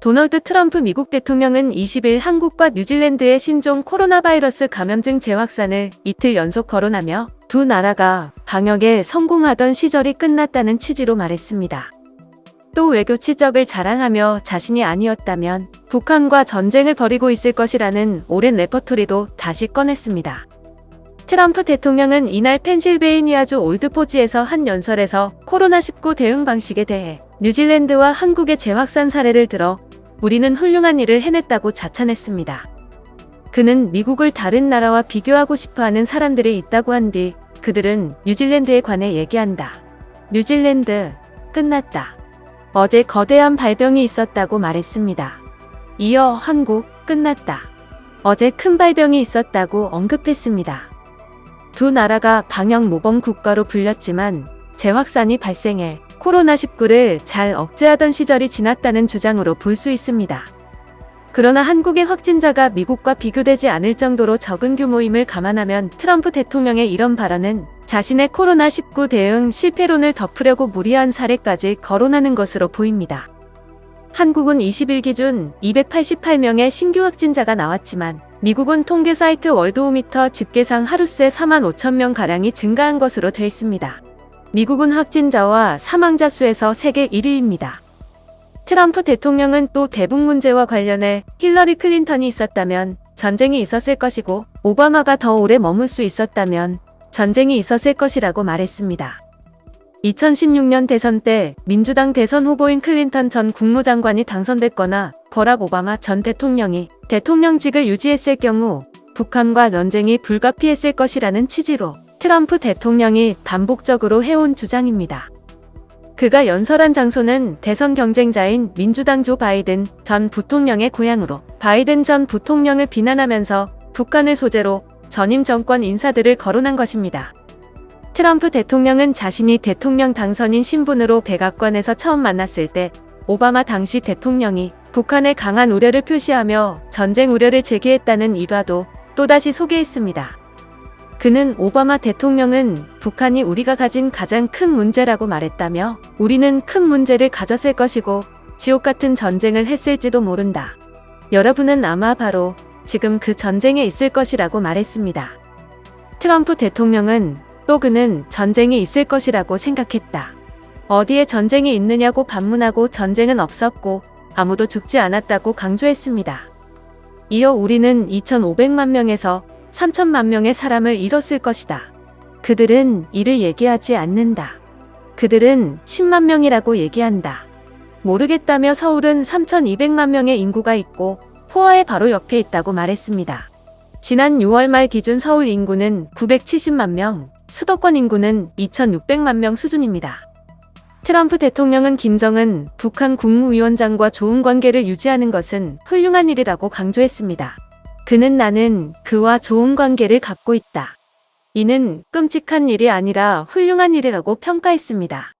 도널드 트럼프 미국 대통령은 20일 한국과 뉴질랜드의 신종 코로나 바이러스 감염증 재확산을 이틀 연속 거론하며 두 나라가 방역에 성공하던 시절이 끝났다는 취지로 말했습니다. 또 외교 치적을 자랑하며 자신이 아니었다면 북한과 전쟁을 벌이고 있을 것이라는 오랜 레퍼토리도 다시 꺼냈습니다. 트럼프 대통령은 이날 펜실베이니아주 올드포지에서 한 연설에서 코로나19 대응 방식에 대해 뉴질랜드와 한국의 재확산 사례를 들어 우리는 훌륭한 일을 해냈다고 자찬했습니다. 그는 미국을 다른 나라와 비교하고 싶어 하는 사람들이 있다고 한 뒤 그들은 뉴질랜드에 관해 얘기한다. 뉴질랜드, 끝났다. 어제 거대한 발병이 있었다고 말했습니다. 이어 한국, 끝났다. 어제 큰 발병이 있었다고 언급했습니다. 두 나라가 방역 모범 국가로 불렸지만 재확산이 발생해 코로나19를 잘 억제하던 시절이 지났다는 주장으로 볼 수 있습니다. 그러나 한국의 확진자가 미국과 비교되지 않을 정도로 적은 규모임을 감안하면 트럼프 대통령의 이런 발언은 자신의 코로나19 대응 실패론을 덮으려고 무리한 사례까지 거론하는 것으로 보입니다. 한국은 20일 기준 288명의 신규 확진자가 나왔지만 미국은 통계 사이트 월드오미터 집계상 하루새 4만 5천 명 가량이 증가한 것으로 되어 있습니다. 미국은 확진자와 사망자 수에서 세계 1위입니다. 트럼프 대통령은 또 대북 문제와 관련해 힐러리 클린턴이 있었다면 전쟁이 있었을 것이고 오바마가 더 오래 머물 수 있었다면 전쟁이 있었을 것이라고 말했습니다. 2016년 대선 때 민주당 대선 후보인 클린턴 전 국무장관이 당선됐거나 버락 오바마 전 대통령이 대통령직을 유지했을 경우 북한과 전쟁이 불가피했을 것이라는 취지로 트럼프 대통령이 반복적으로 해온 주장입니다. 그가 연설한 장소는 대선 경쟁자인 민주당 조 바이든 전 부통령의 고향으로 바이든 전 부통령을 비난하면서 북한을 소재로 전임 정권 인사들을 거론한 것입니다. 트럼프 대통령은 자신이 대통령 당선인 신분으로 백악관에서 처음 만났을 때 오바마 당시 대통령이 북한에 강한 우려를 표시하며 전쟁 우려를 제기했다는 일화도 또다시 소개했습니다. 그는 오바마 대통령은 북한이 우리가 가진 가장 큰 문제라고 말했다며 우리는 큰 문제를 가졌을 것이고 지옥 같은 전쟁을 했을지도 모른다. 여러분은 아마 바로 지금 그 전쟁에 있을 것이라고 말했습니다. 트럼프 대통령은 또 그는 전쟁이 있을 것이라고 생각했다. 어디에 전쟁이 있느냐고 반문하고 전쟁은 없었고 아무도 죽지 않았다고 강조했습니다. 이어 우리는 2,500만 명에서 3천만 명의 사람을 잃었을 것이다. 그들은 이를 얘기하지 않는다. 그들은 10만 명이라고 얘기한다. 모르겠다며 서울은 3,200만 명의 인구가 있고 포화의 바로 옆에 있다고 말했습니다. 지난 6월 말 기준 서울 인구는 970만 명, 수도권 인구는 2,600만 명 수준입니다. 트럼프 대통령은 김정은 북한 국무위원장과 좋은 관계를 유지하는 것은 훌륭한 일이라고 강조했습니다. 그는 나는 그와 좋은 관계를 갖고 있다. 이는 끔찍한 일이 아니라 훌륭한 일이라고 평가했습니다.